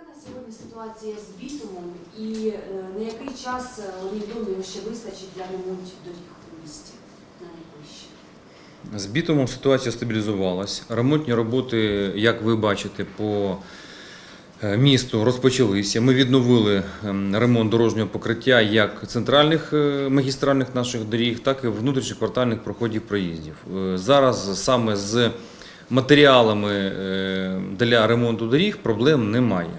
Яка на сьогодні ситуація з бітумом і е, на який час е, орієнтовно ще вистачить для ремонтів доріг у місті на найближче? З бітумом ситуація стабілізувалась. Ремонтні роботи, як ви бачите, по е, місту розпочалися. Ми відновили ем, ремонт дорожнього покриття як центральних магістральних наших доріг, так і внутрішньоквартальних проходів проїздів. Зараз саме з матеріалами для ремонту доріг проблем немає.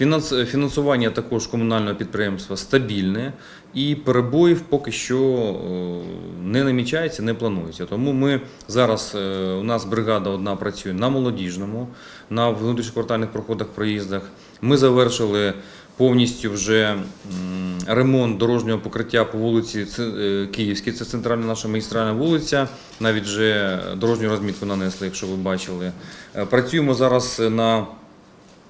Фінанс- Фінансування також комунального підприємства стабільне і перебоїв поки що е, не намічається, не планується. Тому ми зараз е, у нас бригада одна працює на молодіжному, на внутрішньоквартальних проходах, проїздах. Ми завершили повністю вже ремонт дорожнього покриття по вулиці е, Київській. Це центральна наша магістральна вулиця. Навіть вже дорожню розмітку нанесли, якщо ви бачили. Працюємо зараз на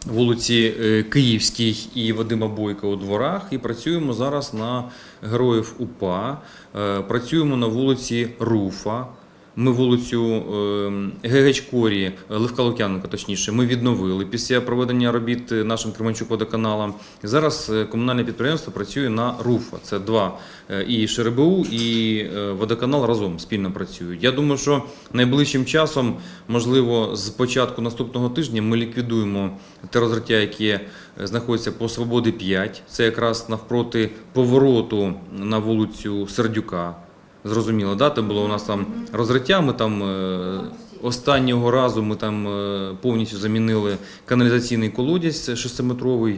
вулиці е, Київській і Вадима Бойка у дворах. І працюємо зараз на героїв УПА. Е, Працюємо на вулиці Руфа. Ми вулицю е, Гегечкорі, Левка Лук'яненка, точніше, ми відновили після проведення робіт нашим Кременчук водоканалом. Зараз е, комунальне підприємство працює на Руфа. Це два е, і ШРБУ, і е, водоканал разом спільно працюють. Я думаю, що найближчим часом, можливо, з початку наступного тижня ми ліквідуємо те розриття, яке е, знаходиться по Свободи 5. Це якраз навпроти повороту на вулицю Сердюка. Зрозуміло, да? Це було у нас там розриття. Ми там е, останнього разу ми там е, повністю замінили каналізаційний колодязь 6-метровий.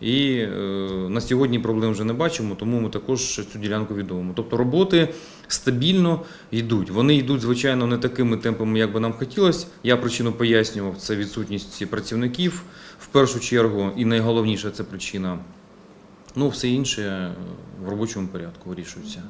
І е, на сьогодні проблем вже не бачимо, тому ми також цю ділянку відновимо. Тобто роботи стабільно йдуть. Вони йдуть, звичайно, не такими темпами, як би нам хотілося. Я причину пояснював, це відсутність працівників в першу чергу, і найголовніша це причина. Ну, все інше в робочому порядку вирішується.